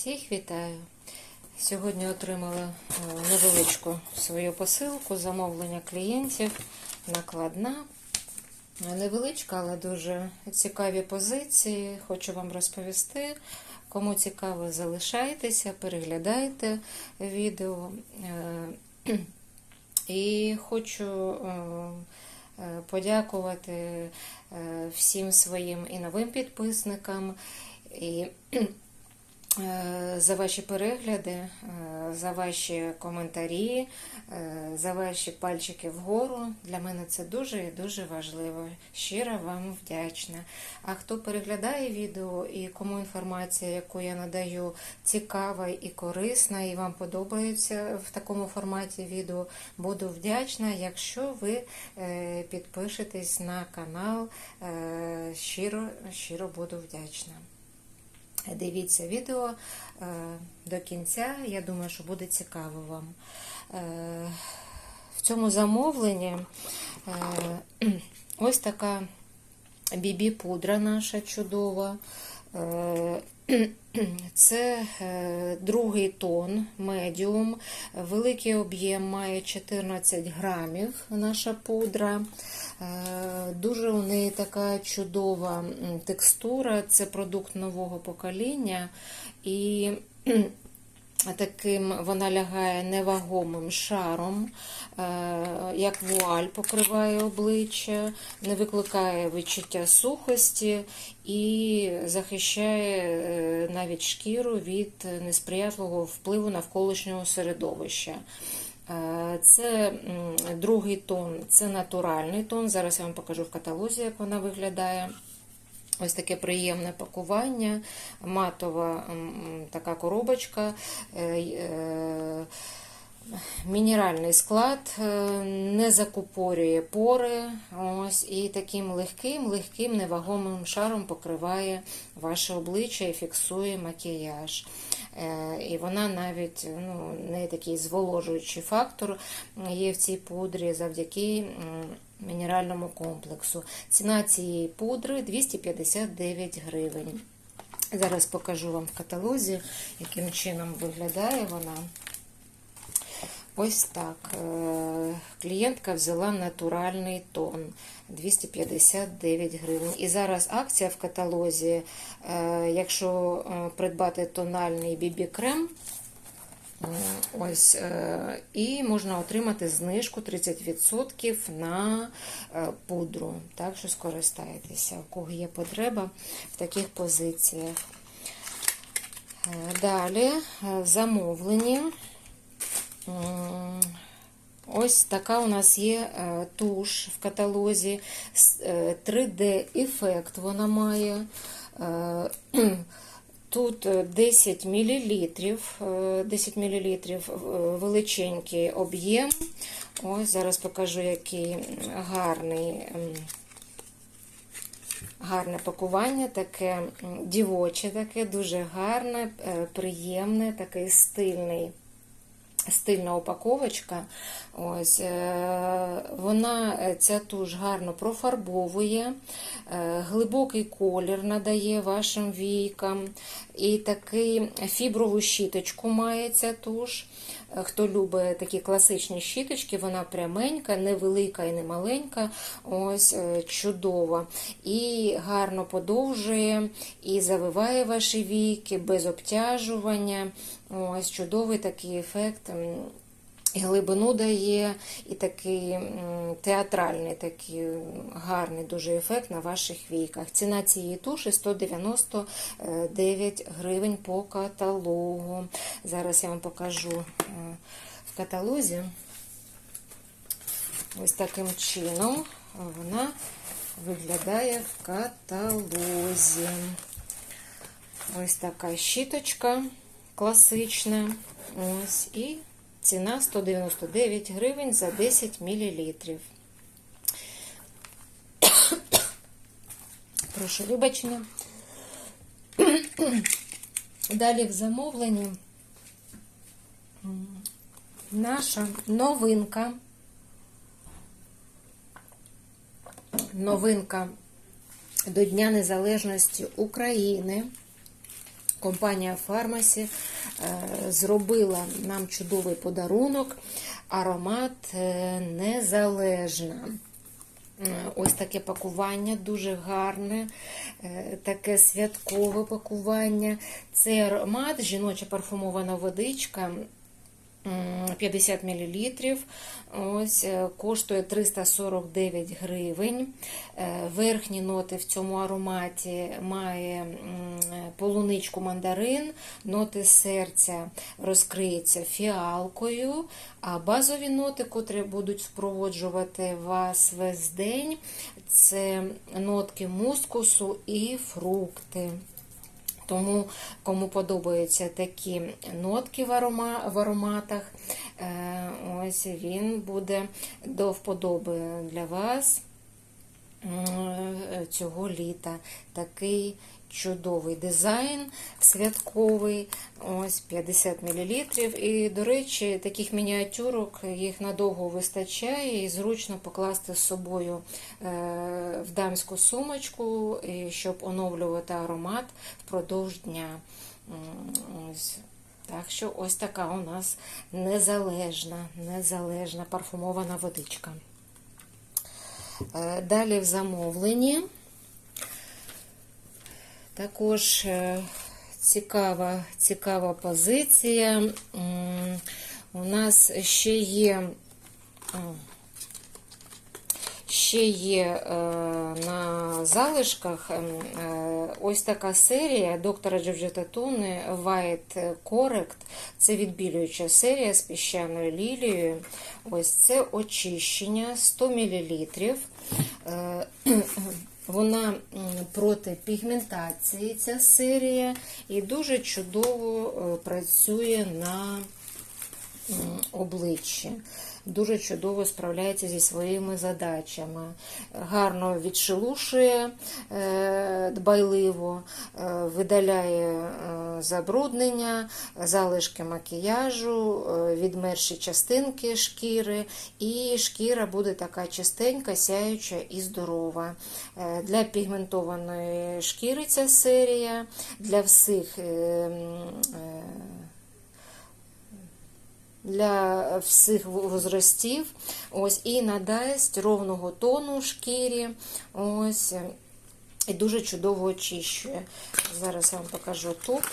Всіх вітаю! Сьогодні отримала е, невеличку свою посилку, замовлення клієнтів, накладна. Невеличка, але дуже цікаві позиції. Хочу вам розповісти. Кому цікаво, залишайтеся, переглядайте відео. Е, І хочу е, е, подякувати е, всім своїм і новим підписникам. І Е, за ваші перегляди, е, за ваші коментарі, е, за ваші пальчики вгору. Для мене це дуже і дуже важливо. Щиро вам вдячна. А хто переглядає відео і кому інформація, яку я надаю, цікава і корисна, і вам подобається в такому форматі відео, буду вдячна, якщо ви підпишетесь на канал. Щиро, щиро буду вдячна. Дивіться відео е, до кінця, я думаю, що буде цікаво вам. Е, в цьому замовленні е, ось така бібі-пудра наша чудова. Це другий тон, медіум, великий об'єм має 14 грамів наша пудра. Дуже у неї така чудова текстура, це продукт нового покоління, і таким вона лягає невагомим шаром, як вуаль покриває обличчя, не викликає відчуття сухості і захищає е, навіть шкіру від несприятливого впливу навколишнього середовища. Це другий тон, це натуральний тон. Зараз я вам покажу в каталозі, як вона виглядає. Ось таке приємне пакування, матова така коробочка. Е, е, мінеральний склад е, не закупорює пори, ось, і таким легким, легким, невагомим шаром покриває ваше обличчя і фіксує макіяж. І вона навіть ну, не такий зволожуючий фактор є в цій пудрі завдяки мінеральному комплексу. Ціна цієї пудри 259 гривень. Зараз покажу вам в каталозі, яким чином виглядає вона. Ось так. Е, клієнтка взяла натуральний тон 259 гривень. І зараз акція в каталозі, е, якщо е, придбати тональний бібі-крем, ось, і можна отримати знижку 30% на пудру. Так що скористайтеся, у кого є потреба в таких позиціях. Далі в замовленні. Ось така у нас є е, туш в каталозі, 3D-ефект е, вона має. Е, тут 10 мл, 10 мл величенький об'єм. Ось зараз покажу, який гарний, гарне пакування, таке дівоче, таке, дуже гарне, приємне, такий стильний стильна упаковочка. Ось, е, Вона е, ця туш гарно профарбовує, е, глибокий колір надає вашим війкам. І такий фіброву щіточку має ця туш. Хто любить такі класичні щіточки, вона пряменька, невелика і не маленька, ось чудова. І гарно подовжує, і завиває ваші віки без обтяжування. Ось Чудовий такий ефект. І глибину дає, і такий театральний, такий гарний дуже ефект на ваших війках. Ціна цієї туші 199 гривень по каталогу. Зараз я вам покажу е, в каталозі. Ось таким чином вона виглядає в каталозі. Ось така щіточка класична. Ось і Ціна 199 гривень за 10 мл. Прошу вибачення. Далі в замовленні наша новинка. Новинка до Дня Незалежності України. Компанія Фармасі зробила нам чудовий подарунок, аромат е, незалежна. Е, Ось таке пакування дуже гарне, е, таке святкове пакування. Це аромат, жіноча парфумована водичка. М, 50 мл. Ось е, коштує 349 гривень. Е, Верхні ноти в цьому ароматі має полуничку мандарин, ноти серця розкриються фіалкою, а базові ноти, котрі будуть впроводжувати вас весь день, це нотки мускусу і фрукти. Тому, кому подобаються такі нотки в, арома, в ароматах, е, ось він буде до вподоби для вас е, цього літа. Такий чудовий дизайн святковий, ось 50 мл. І, до речі, таких мініатюрок їх надовго вистачає і зручно покласти з собою е, в дамську сумочку, щоб оновлювати аромат впродовж дня. Ось. Так що ось така у нас незалежна, незалежна парфумована водичка. Е, Далі в замовленні. Також е, цікава, цікава позиція. У нас ще є. Ще є е, на залишках ем, е, ось така серія доктора Джорджета Туни White Correct. Це відбілююча серія з піщаною лілією. Ось це очищення 100 мл. Вона проти пігментації ця серія і дуже чудово е, працює на обличчі. Дуже чудово справляється зі своїми задачами. Гарно відшелушує е, дбайливо, е, видаляє е, забруднення, залишки макіяжу, відмерші частинки шкіри, і шкіра буде така чистенька, сяюча і здорова. Для пігментованої шкіри ця серія, для всіх. Для всіх возрастів. Ось, і надасть ровного тону шкірі. Ось, і дуже чудово очищує. Зараз я вам покажу туб.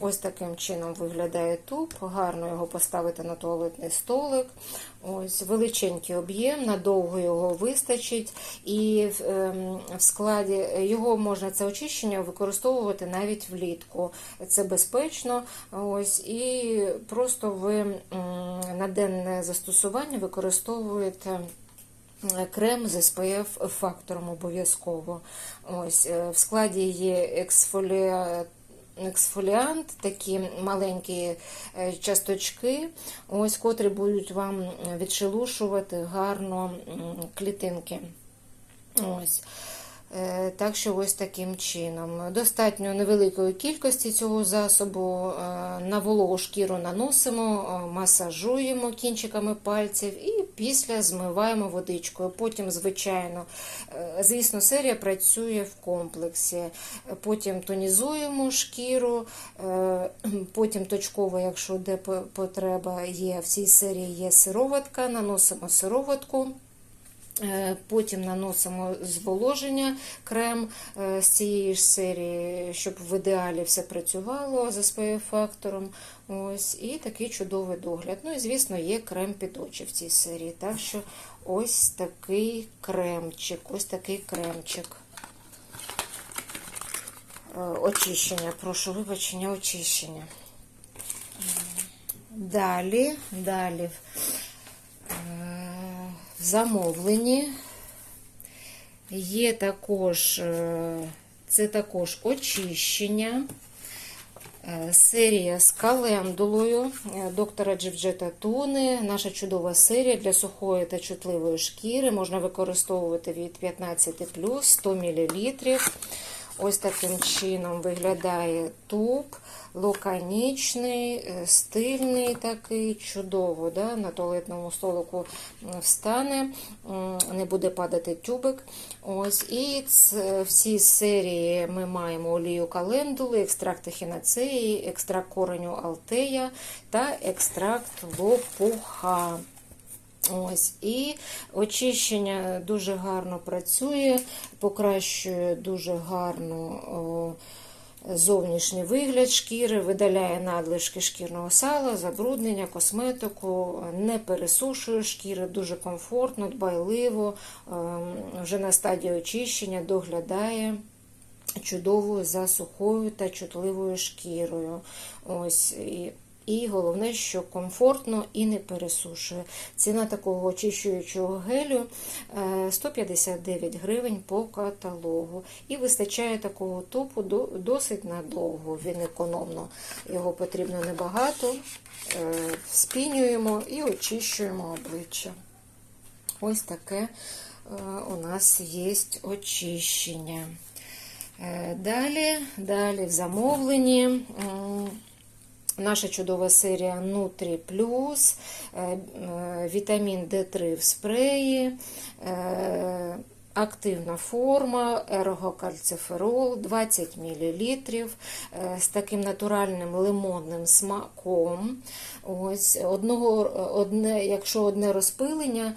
Ось таким чином виглядає туб. Гарно його поставити на туалетний столик. Ось величенький об'єм, надовго його вистачить. І ем, в складі його можна це очищення використовувати навіть влітку. Це безпечно. Ось, і просто ви на денне застосування використовуєте. Крем з SPF фактором обов'язково. Ось е, В складі є ексфоліат ексфоліант, такі маленькі е, часточки, ось, котрі будуть вам відшелушувати гарно клітинки. Ось. Е, Так що ось таким чином. Достатньо невеликої кількості цього засобу. е, На вологу шкіру наносимо, е, масажуємо кінчиками пальців і після змиваємо водичкою. Потім, звичайно, звісно, серія працює в комплексі. Потім тонізуємо шкіру, потім точково, якщо де потреба є, в цій серії є сироватка, наносимо сироватку. Е, Потім наносимо зволоження крем е, з цієї ж серії, щоб в ідеалі все працювало за своїм фактором. Ось, і такий чудовий догляд. Ну і, звісно, є крем під очі в цій серії. Так що ось такий кремчик, ось такий кремчик. Е, Очищення, прошу вибачення, очищення. Далі, далі. В замовленні є також, е, це також очищення. Е, Серія з календулою е, доктора Джевджета Туни. Наша чудова серія для сухої та чутливої шкіри. Можна використовувати від 15 плюс 100 мл. Ось таким чином виглядає туб, лаконічний, е, стильний такий, чудово. Да? На туалетному столику встане, не буде падати тюбик. Ось. І в цій серії ми маємо олію календули, екстракт ехінацеї, екстракт кореню алтея та екстракт лопуха. Ось і очищення дуже гарно працює, покращує дуже гарно о, зовнішній вигляд шкіри, видаляє надлишки шкірного сала, забруднення, косметику, не пересушує шкіри, дуже комфортно, дбайливо, ем, вже на стадії очищення доглядає чудовою за сухою та чутливою шкірою. Ось і. І головне, що комфортно і не пересушує. Ціна такого очищуючого гелю е, 159 гривень по каталогу. І вистачає такого топу досить надовго. Він економно. Його потрібно небагато. Е, Спінюємо і очищуємо обличчя. Ось таке е, у нас є очищення. Е, Далі, далі в замовленні. Наша чудова серія Nutri Plus, е, е, вітамін D3 в спреї, е, активна форма, ергокальциферол 20 мл з таким натуральним лимонним смаком. Ось, одного, одне, якщо одне розпилення,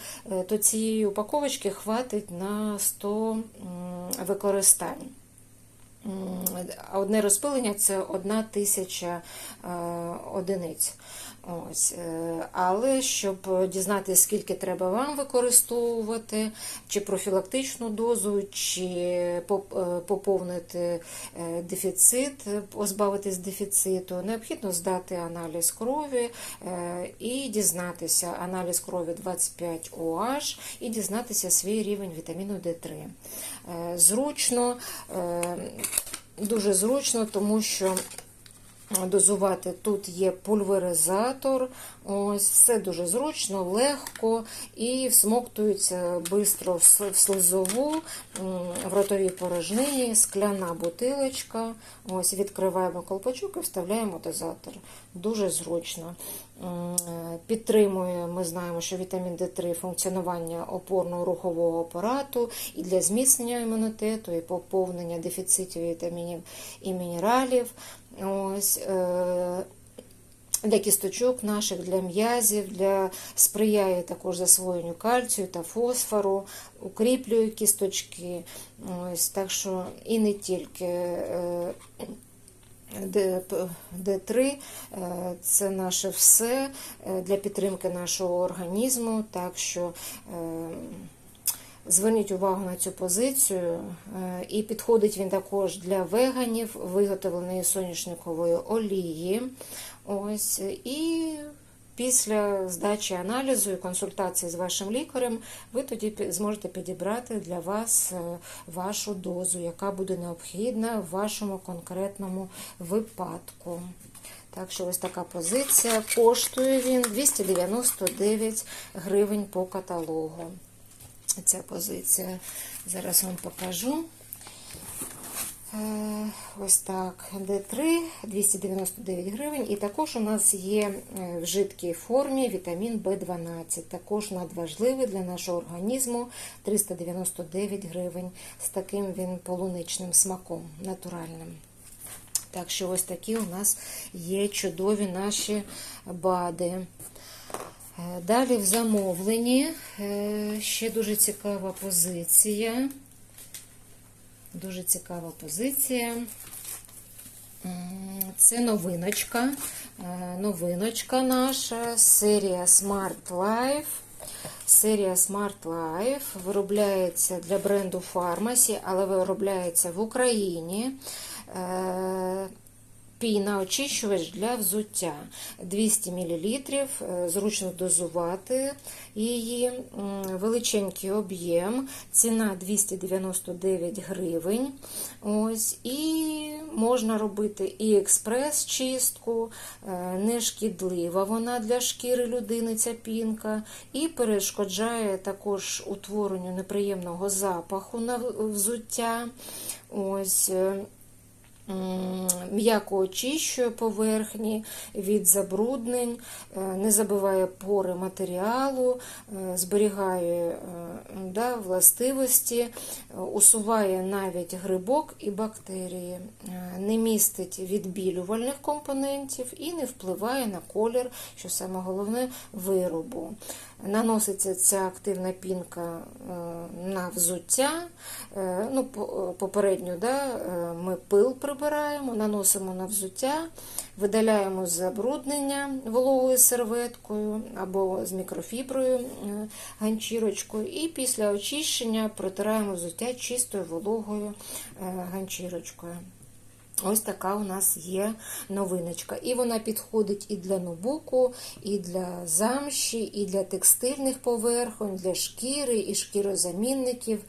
то цієї упаковочки хватить на 100 використань. Одне розпилення це одна тисяча е, одиниць. Ось. е, Але щоб дізнатися, скільки треба вам використовувати, чи профілактичну дозу, чи е, поповнити е, дефіцит, позбавитись дефіциту, необхідно здати аналіз крові і дізнатися аналіз крові 25 OH і дізнатися свій рівень вітаміну D3. Е, Зручно, дуже зручно, тому що дозувати тут є пульверизатор, ось все дуже зручно, легко і всмоктується швидко в слизову, в ротовій порожнині, скляна бутилочка. Ось відкриваємо колпачок і вставляємо дозатор. Дуже зручно. Підтримує, ми знаємо, що вітамін D3 функціонування опорно-рухового апарату і для зміцнення імунітету, і поповнення дефіцитів вітамінів і мінералів. Ось, е, для кісточок наших, для м'язів, для сприяє також засвоєнню кальцію та фосфору, укріплює кісточки. Ось, так що і не тільки. е, Д- Д3 е, це наше все для підтримки нашого організму. Так що зверніть увагу на цю позицію. Е, І підходить він також для веганів, виготовленої соняшникової олії. Ось, і після здачі аналізу і консультації з вашим лікарем ви тоді зможете підібрати для вас е, вашу дозу, яка буде необхідна в вашому конкретному випадку. Так що ось така позиція. Коштує він 299 гривень по каталогу. Ця позиція. Зараз вам покажу. Е, Ось так, D3 299 гривень. І також у нас є е, в жидкій формі вітамін В12. Також надважливий для нашого організму 399 гривень. З таким він полуничним смаком натуральним. Так що ось такі у нас є чудові наші БАДи. Е, Далі в замовленні е, ще дуже цікава позиція. Дуже цікава позиція. Це новиночка. Е, Новиночка наша, серія Smart Life. Серія Smart Life виробляється для бренду Pharmacy, але виробляється в Україні. Е, Піна, очищувач для взуття 200 мл, зручно дозувати її, величенький об'єм, ціна 299 гривень. Ось, і можна робити і експрес-чистку, е, не шкідлива вона для шкіри людини, ця пінка, і перешкоджає також утворенню неприємного запаху на взуття. Ось, е, М'яко очищує поверхні від забруднень, е, не забиває пори матеріалу, е, зберігає е, да, властивості, усуває навіть грибок і бактерії, не містить відбілювальних компонентів і не впливає на колір, що саме головне, виробу. Наноситься ця активна пінка е, на взуття. Е, Ну, Попередньо да, е, ми пил прибираємо, наносимо на взуття, видаляємо забруднення вологою серветкою або з мікрофіброю е, ганчірочкою. І після очищення протираємо взуття чистою вологою е, ганчірочкою. Ось така у нас є новиночка. І вона підходить і для нобуку, і для замші, і для текстильних поверхонь, для шкіри, і шкірозамінників.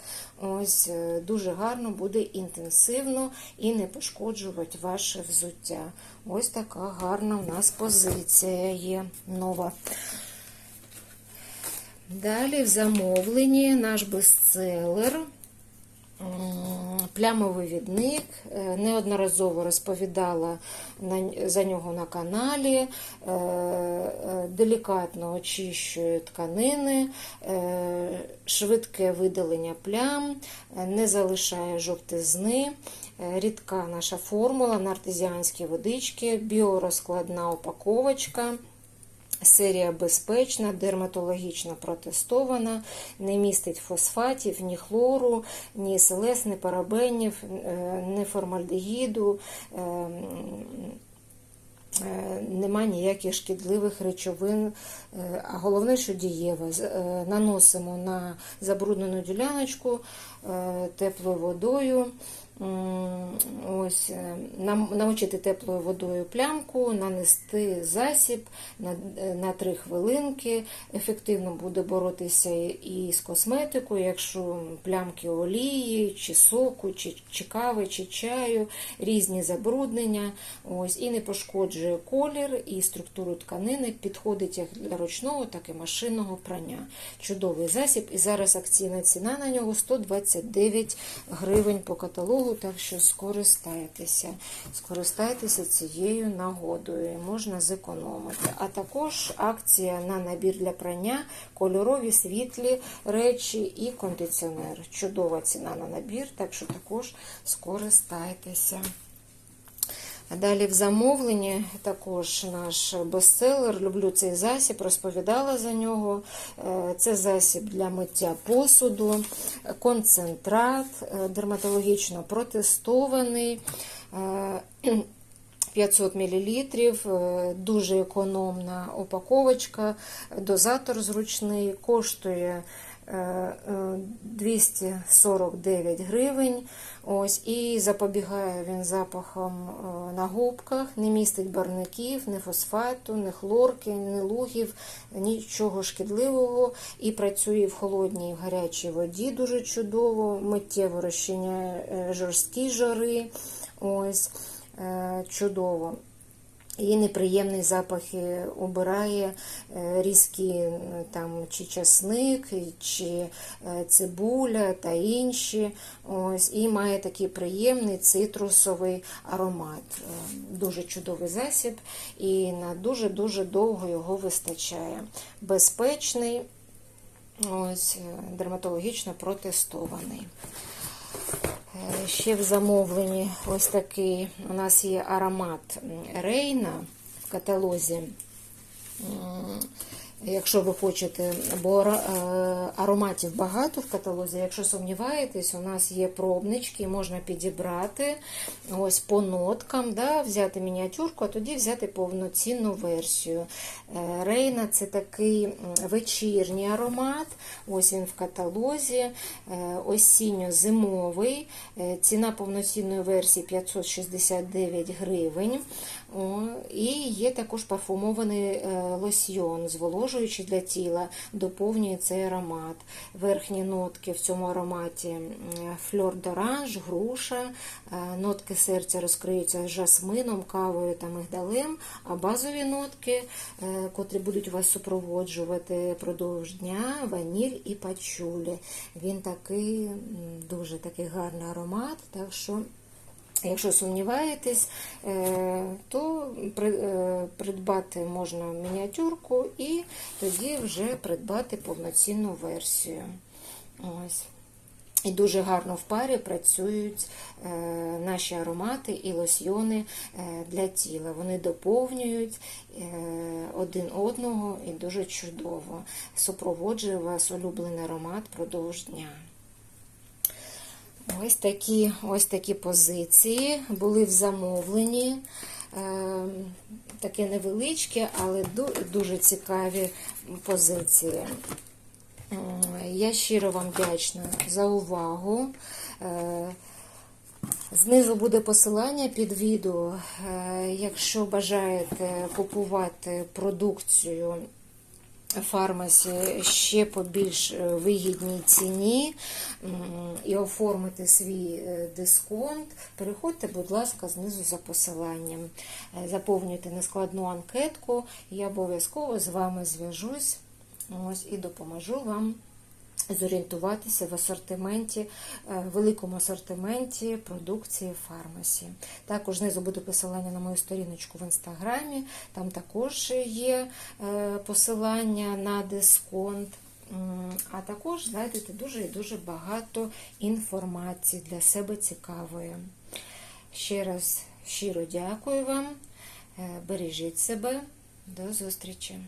Ось е, дуже гарно буде інтенсивно і не пошкоджувати ваше взуття. Ось така гарна у нас позиція є нова. Далі в замовленні наш бестселер. Плямовий відник. Е, Неодноразово розповідала за нього на каналі. Е, е, Делікатно очищує тканини, швидке видалення плям, не залишає жовтизни. Рідка наша формула на артезіанські водички, біорозкладна упаковочка. Серія безпечна, дерматологічно протестована, не містить фосфатів, ні хлору, ні селес, ні парабенів, е, ні формальдегіду. е, е, Нема ніяких шкідливих речовин, а головне, що дієва. Наносимо на забруднену діляночку теплою водою. Ось, е, намочити теплою водою плямку, нанести засіб на, е, на 3 хвилинки. Ефективно буде боротися і з косметикою, якщо плямки олії, чи соку, чи, чи кави, чи чаю, різні забруднення. Ось, і не пошкоджує колір і структуру тканини, підходить як для ручного, так і машинного прання. Чудовий засіб. І зараз акційна ціна на нього 129 гривень по каталогу, так що скористайтеся. Скористайтеся цією нагодою, можна зекономити. А також акція на набір для прання, кольорові світлі речі і кондиціонер. Чудова ціна на набір, так що також скористайтеся. Далі в замовленні також наш бестселер. Люблю цей засіб, розповідала за нього. Е, Це засіб для миття посуду, концентрат, е, дерматологічно протестований. Е, 500 мл, дуже економна упаковочка, дозатор зручний, коштує е, е, 249 гривень. Ось, і запобігає він запахом е, на губках, не містить барників, ні фосфату, ні хлорки, ні лугів, нічого шкідливого. І працює в холодній в гарячій воді дуже чудово, миттєво розчиняє е, жорсткі жори. Ось е, чудово. І неприємні запахи убирає е, різкі е, там чи часник, чи е, цибуля та інші. Ось, і має такий приємний цитрусовий аромат. Е, Дуже чудовий засіб, і на дуже-дуже довго його вистачає. Безпечний, ось, е, дерматологічно протестований. Ще в замовленні ось такий у нас є аромат Рейна в каталозі. Якщо ви хочете, бо е, ароматів багато в каталозі. Якщо сумніваєтесь, у нас є пробнички, можна підібрати ось по ноткам, да, взяти мініатюрку, а тоді взяти повноцінну версію. Е, Рейна це такий вечірній аромат. Ось він в каталозі, е, осінньо-зимовий. Ціна повноцінної версії 569 гривень. І є також парфумований е, лосьйон, зволожуючий для тіла, доповнює цей аромат. Верхні нотки в цьому ароматі фльор доранж, груша, е, нотки серця розкриються жасмином, кавою та мигдалем, а базові нотки, е, котрі будуть вас супроводжувати продовж дня, ваніль і пачулі. Він такий дуже такий гарний аромат, так що Якщо сумніваєтесь, е, то е, придбати можна мініатюрку і тоді вже придбати повноцінну версію. Ось. І дуже гарно в парі працюють е, наші аромати і лосьйони для тіла. Вони доповнюють один одного і дуже чудово. Супроводжує вас улюблений аромат продовж дня. Ось такі, ось такі позиції були в замовленні. Е, Таке невеличке, але дуже цікаві позиції. Е, Я щиро вам вдячна за увагу. Е, Знизу буде посилання під відео. Е, Якщо бажаєте купувати продукцію фармасі ще по більш е, вигідній ціні. І оформити свій е, дисконт, переходьте, будь ласка, знизу за посиланням. Е, Заповнюйте нескладну анкетку, я обов'язково з вами зв'яжусь. І допоможу вам зорієнтуватися в асортименті, е, великому асортименті продукції фармасі. Також знизу буде посилання на мою сторіночку в інстаграмі, там також є е, посилання на дисконт. А також знайдете дуже і дуже багато інформації для себе цікавої. Ще раз щиро дякую вам. Е, Бережіть себе. До зустрічі!